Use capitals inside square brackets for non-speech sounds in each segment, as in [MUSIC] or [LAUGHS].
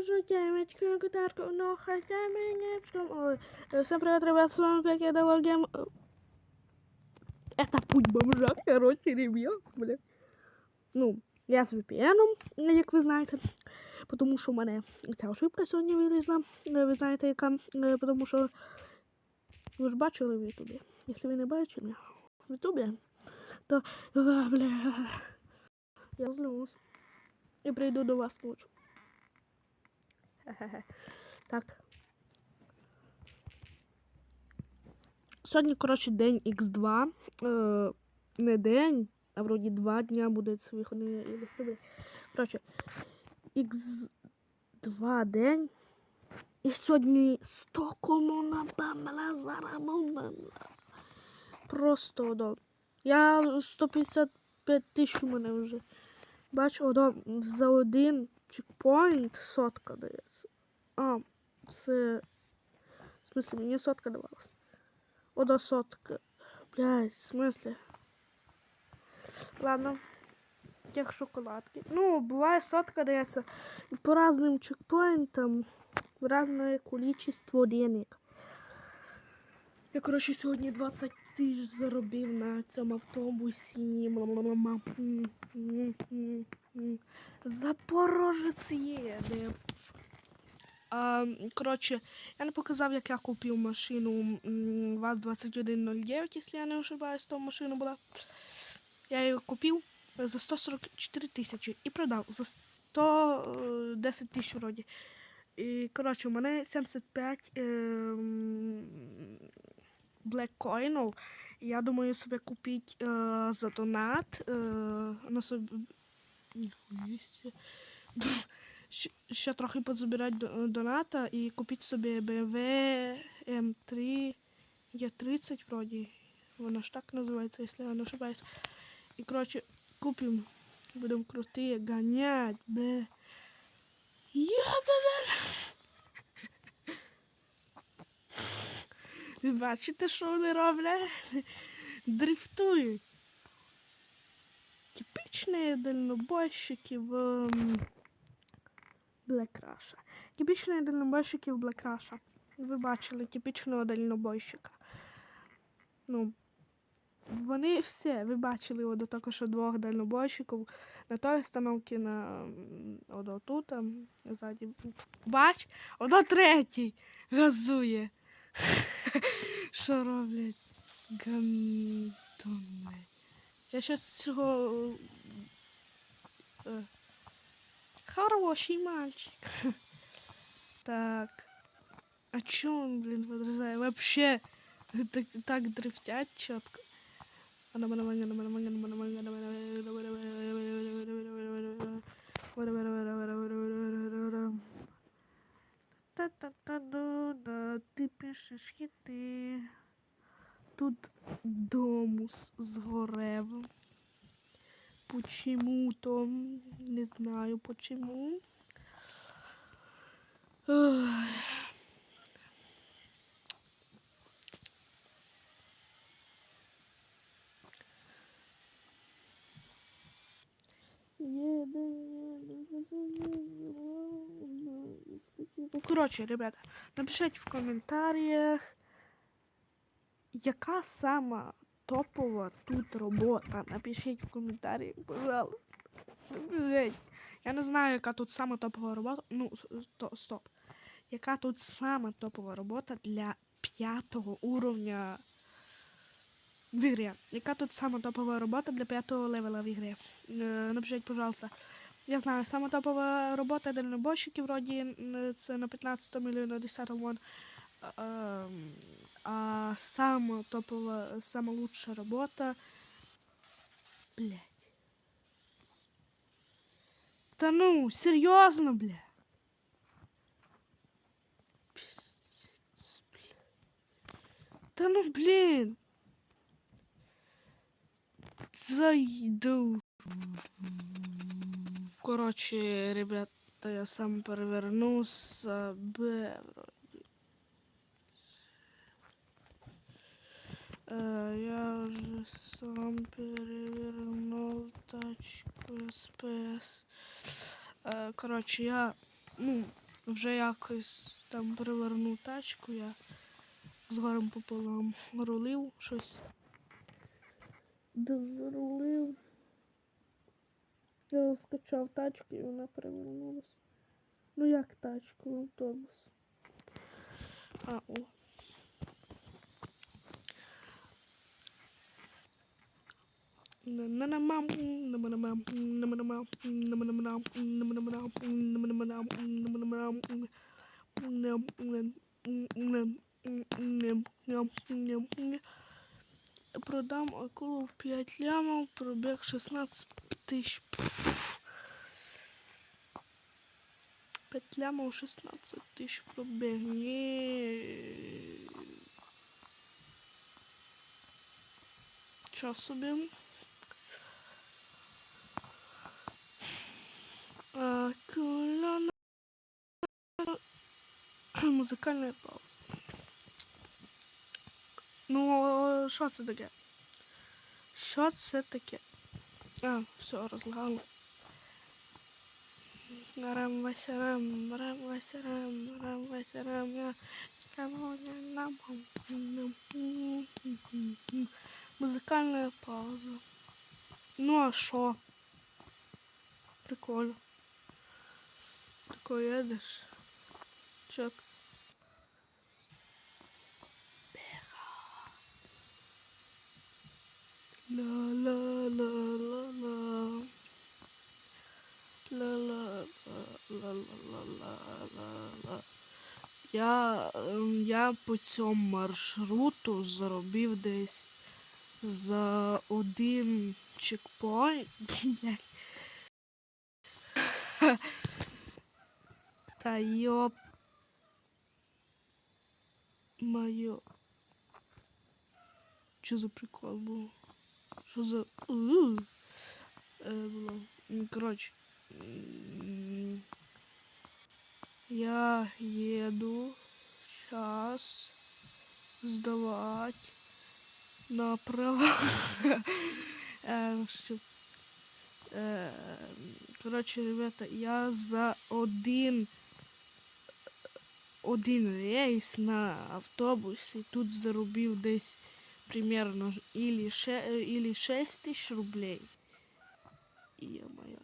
вижу темечку, гитарку, но хотя меня в том... Ой, э, всем привет, ребят, с вами опять я Давал Гейм. Э, Это путь бомжа, короче, ребят, бля. Ну, я з VPN, як ви знаєте, тому що в мене ця ошибка сьогодні вилізла. Е, Ви знаєте, яка, Е, тому що ви ж бачили в Ютубі. Якщо ви не бачили в Ютубі, то е, бля, я злюсь. І прийду до вас ночі. Так. Сьогодні, коротше, день Х2. Е, не день, а вроді два дня буде виходний і. Коротше, Х2 день. І сьогодні 100 кому набамла зарамовна. Просто да. Я 155 тисяч у мене вже. Бачу, одо, за один чекпоінт сотка дається. А, це. В смысле, мені сотка давалась. Одо сотка. Блядь, в смысле? Ладно. Тех шоколадки. Ну, бывает сотка дается по разным чекпоинтам в разное количество денег. Я, коротше, сьогодні 20 тисяч заробив на цьому автобусі. Запорожець. А, коротше, я не показав, як я купив машину ВАЗ-2109, якщо я не ошибаюсь, то машина була. Я її купив за 144 тисячі і продав за 110 тисяч вроді. І, коротше, у мене 75 ем, блеккоїнів. І Я думаю собі купити е, за донат. Е, на собі... Ще трохи позабирати доната і купити собі BMW M3 E30 вроді. Вона ж так називається, якщо я не ошибаюсь. І, коротше, купим. Будемо крути, ганять, бе. Ябаля! Ви бачите, що вони роблять? Дрифтують. Типічні дальнобойщики в ем, Black Russia. Типічні дальнобойщики в Black Russia. Ви бачили типічного дальнобойщика. Ну, вони все, ви бачили от також двох дальнобойщиків на той остановці на м, тут там ззаді. Бач, ото третій газує. [LAUGHS] Що роблять? Гандони. Я щас цього. е, Хороший мальчик. [LAUGHS] Так. А чё он, блин, подрезает? Вообще так, так дрифтять четко. Ти пишеш хіти. Тут домус згорев. Почему-то. Не знаю почему. Ой. Ну, коротше, ребята, напишіть в коментарях, яка сама топова тут робота. Напишіть в коментарях, пожалуйста. Напишіть. Я не знаю, яка тут сама топова робота. Ну, стоп. Яка тут сама топова робота для п'ятого уровня в ігрі? Яка тут сама топова робота для п'ятого левела в ігрі? Е, Напишіть, пожалуйста. Я знаю, сама топова робота дальнобойщиків, вроді це на 15 или на 10 вон. А, ем, а сама топова, сама лучшая робота. Блять. Та ну, серйозно, бля. Та ну, блін. Зайду. Коротше, ребята, я сам переверну себе. вроді. Е, я вже сам перевернув тачку СПС. Е, коротше, я. Ну, вже якось там перевернув тачку, я з горем пополам рулив щось. Де зарулив. Я скачав тачку і вона перевернулась. Ну як тачку, автобус. А, о. Продам акулу в 5 лямов, пробег 16 тысяч. 5 лямов 16 тысяч пробег. Не. Час собі. Акула на- [CLEARS THROAT] Музикальна пауза. Ну, що це таке? Що це таке? А, все, розлагало. Рам васярам, рам васярам, рам васярам. Музикальна пауза. Ну а що? Прикольно. Такой едешь. Чек. Ла ла ла ла ла. Ла ла ла ла ла ла ла ла. Я, ем, я по цьому маршруту зробив десь за один чекпоінт. Та йоп. Моє. Що за прикол був? Що за. У. Е, було. Коротше. Я еду сейчас сдавать на права. [LAUGHS] Е, Е, Коротше, ребята, я за один один рейс на автобусі тут заробив десь примерно ж или, ше, е, или 6 тисяч рублей. Ё-моё.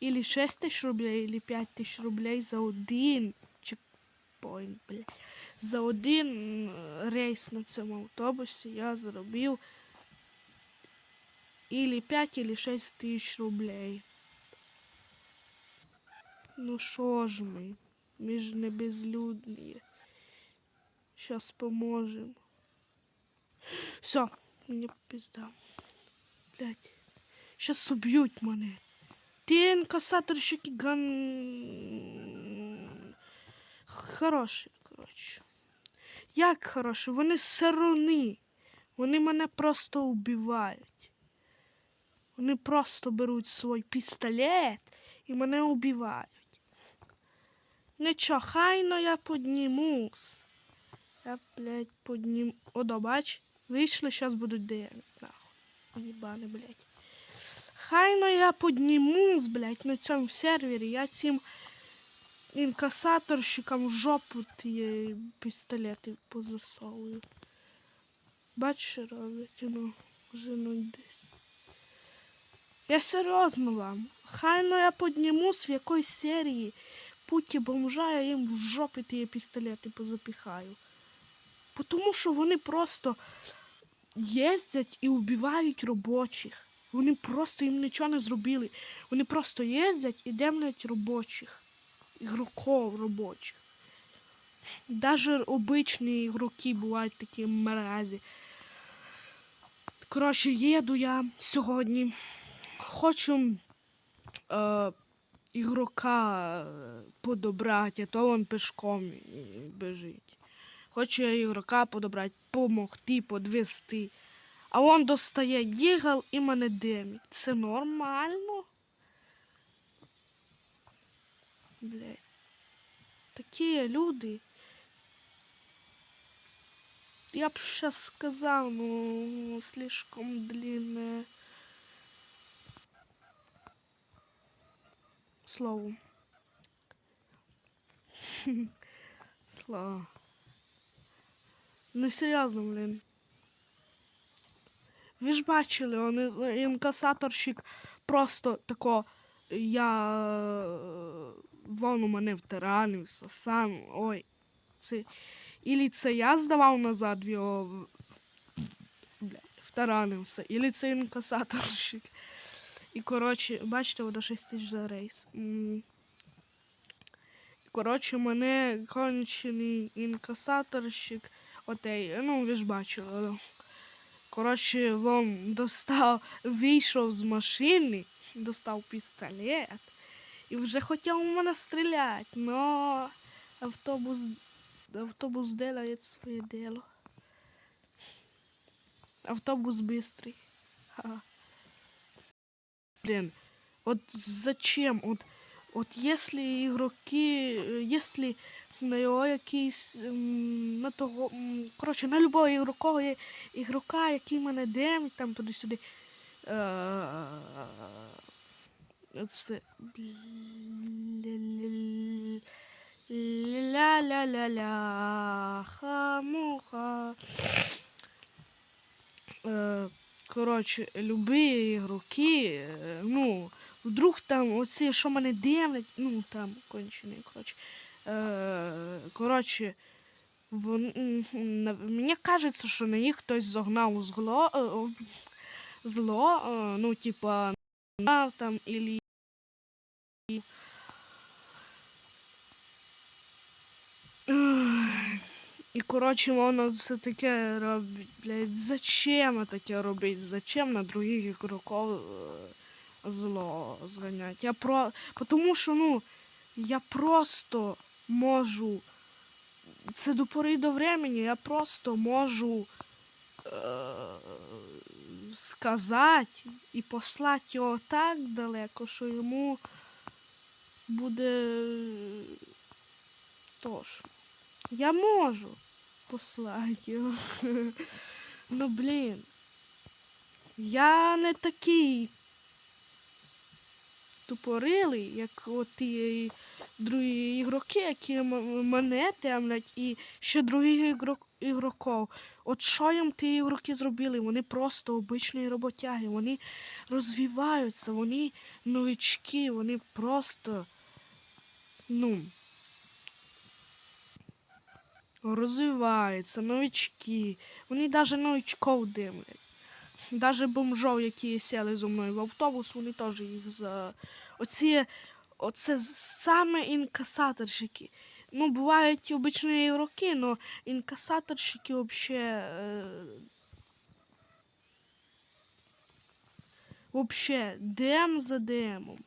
Или 6 тысяч рублей, или 5 тысяч рублей за один чекпоінт, блядь. За один м, рейс на цьому автобусі я заробив или 5, или 6 тисяч рублей. Ну що ж ми? Ми ж не безлюдні. Щас поможем. Все, мені пизда. Блять. Щас уб'ють мене. Ти інкасаторщик і ган... Хороший, коротше. Як хороший? Вони сирони. Вони мене просто убивають. Вони просто беруть свій пістолет і мене убивають. Нічого, хайно я піднімусь. Я, блядь, піднім... О, да, вийшли, зараз будуть дев'ять, нахуй. Єбани, блядь. Хайно я піднімусь, блядь, на цьому сервері. Я цим інкасаторщикам в жопу ті пістолети позасовую. Бач, що роблять, ну, женуть десь. Я серйозно вам. Хайно я піднімусь в якоїсь серії. Путі бомжа, я їм в жопі ті пістолети позапіхаю. Тому що вони просто їздять і вбивають робочих. Вони просто їм нічого не зробили. Вони просто їздять і демлять робочих. Ігроків робочих. Даже обичні ігроки бувають такі мразі. Коротше, їду я сьогодні. Хочу е, ігрока е, подобрати, а то він пешком біжить. Хочу я ігрока подобрати, помогти, подвести. А он достає дігал і мене демить. Це нормально? Блять. Такі люди. Я б сейчас сказал, ну, слишком длинное слово. [LAUGHS] Слава. Ну серйозно, блін. Ви ж бачили, вони, інкасаторщик просто тако, я вон у мене втиранився сам. Ой. Це. Ілі це я здавав назад його в- бля, втаранився, ілі це інкасаторщик. І коротше, бачите, воно 6 тисяч за рейс. Коротше, мене кончений інкасаторщик Отей, ну ви ж бачили. ну. Коротше, він достав, вийшов з машини, достав пістолет і вже хотів у мене стріляти, но автобус, автобус делает своє дело. Автобус быстрый. Ха. Блин, вот зачем? Вот, вот если игроки, э, если на його якийсь на того, коротше, на любого ігрока, ігрока, який мене демить там туди-сюди. Е, Це ля-ля-ля-ля хамуха. Е, Коротше, любі ігроки, е, ну, вдруг там оці, що мене дивлять, ну там кончений, коротше. Е, коротше, вон, мені кажеться, що на їх хтось загнав зло, е, зло, е, ну, типа, там, ілі. І коротше, воно це таке робить, блядь, зачем таке робить? Зачем на других ігроків е, зло зганять? Я про. Тому що, ну, я просто можу. Це до пори до времени, я просто можу е, сказати і послати його так далеко, що йому буде тошно. Я можу послати його. [LAUGHS] Ну блін. Я не такий тупорилий, як от ті другі ігроки, які мене темлять, і ще других ігрок, ігроків. От що їм ті ігроки зробили? Вони просто обичні роботяги, вони розвиваються, вони новички, вони просто. Ну. розвиваються, новички. Вони навіть новичков димлять. Навіть бомжов, які сіли зі мною в автобус, вони теж їх за. Оці, оце саме інкасаторщики. Ну, бувають обичні ігроки, але інкасаторщики взагалі. Е... Вообще, ДМ за ДМом.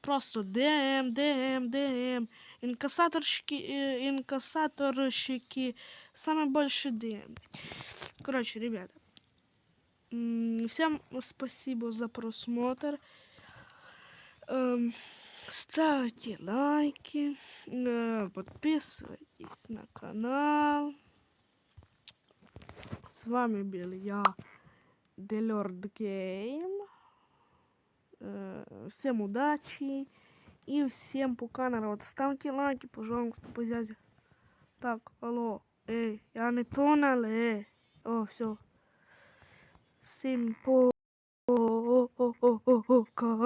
Просто ДМ, ДМ, ДМ. Инкассаторщики, э, инкассаторщики самое больше DM. Короче, ребята, всем спасибо за просмотр. Эм, Ставьте лайки, э, подписывайтесь на канал. С вами был я, Делорд Гейм. Э, Всем удачи. И всем пока, народ. Ставьте лайки, пожалуйста, позяде. Так, алло. Эй, я не понял, эй. О, все. Всем по... Пока.